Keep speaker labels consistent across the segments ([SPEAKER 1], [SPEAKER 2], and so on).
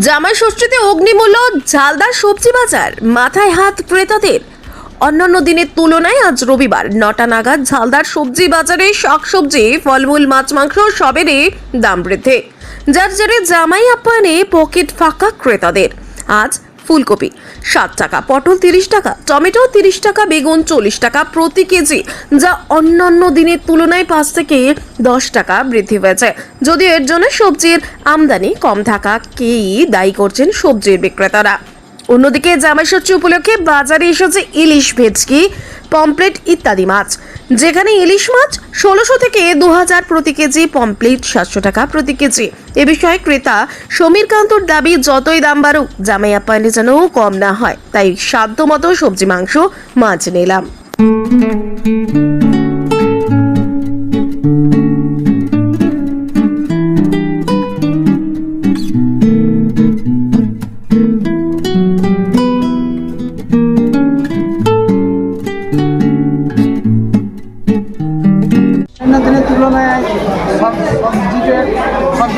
[SPEAKER 1] জামাই ষষ্ঠীতে অগ্নিমূল্য, ঝালদার সবজি বাজার, মাথায় হাত ক্রেতাদের। অন্যান্য দিনের তুলনায় আজ রবিবার নটা নাগাদ ঝালদার সবজি বাজারে শাকসবজি, ফলমূল, মাছ, মাংস সবেরই দাম বৃদ্ধি। যার জেরে জামাই আপ্যায়নে পকেট ফাঁকা ক্রেতাদের। আজ ফুলকপি। ষাট টাকা পটল তিরিশ টাকা, টমেটো তিরিশ টাকা, বেগুন চল্লিশ টাকা প্রতি কেজি, যা অন্যান্য দিনের তুলনায় পাঁচ থেকে দশ টাকা বৃদ্ধি হয়েছে যদিও এর জন্য সবজির আমদানি কম থাকাকেই দায়ী করছেন সবজির বিক্রেতারা। অন্যদিকে জামাইষষ্ঠী উপলক্ষে বাজারে এসেছে ইলিশ ভেজকি পমপ্লেট ইত্যাদি মাছ। যেখানে ইলিশ মাছ ষোলোশো থেকে দু হাজার প্রতি কেজি পমপ্লেট সাতশো টাকা প্রতি কেজি। এ বিষয়ে ক্রেতা সমীর কান্তর দাবি, যতই দাম বাড়ুক জামাইয়া আপ্যায়নে যেন কম না হয়। তাই সাধ্য মতো সবজি, মাংস মাছ নিলাম।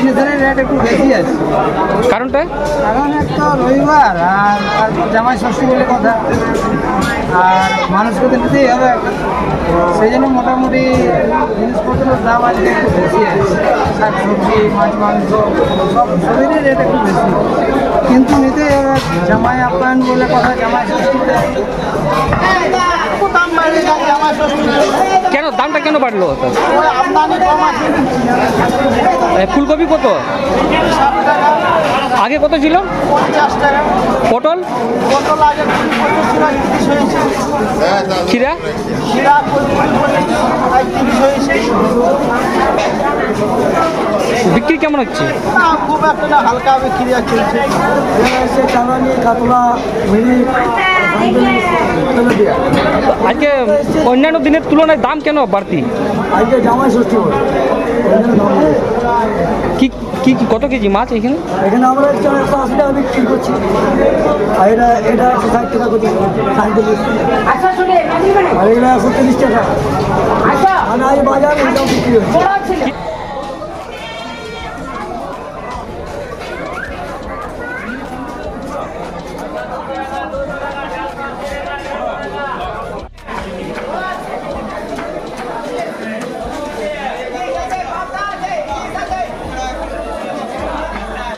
[SPEAKER 2] সব জিনিসের রেট একটু বেশি আছে।
[SPEAKER 3] কারণটা?
[SPEAKER 2] কারণ একটা রবিবার আর আর জামাই ষষ্ঠী বলে কথা। আর মানুষকে তো নিতেই হবে। সেই জন্য মোটামুটি জিনিসপত্রের দাম আজকে একটু বেশি আছে। শাক সবজি মাছ মাংস সব সবেরই রেট একটু বেশি। কিন্তু নিতেই হবে। জামাই আপ্যায়ন বলে কথা জামাই ষষ্ঠীতে একটু দাম জামাই ষষ্ঠীতে
[SPEAKER 3] কেন বাড়লো? ফুলকপি কত? আগে কত ছিল? পটল? খিরা বিক্রি কেমন হচ্ছে?
[SPEAKER 2] খুব একটা না হালকা বিক্রি চলছে চালানি কাতলা
[SPEAKER 3] আজকে অন্যান্য দিনের তুলনায় দাম কেন বাড়তি?
[SPEAKER 2] আজকে জামাই ষষ্ঠী
[SPEAKER 3] কি কি কত কেজি মাছ এখানে?
[SPEAKER 2] এখানে আমরা একশো একশো আশি টাকা বিক্রি করছি। আর এটা এটা একশো ষাট টাকা করছি আর এটা একশো তিরিশ টাকা। আর বাজার বিক্রি হচ্ছে।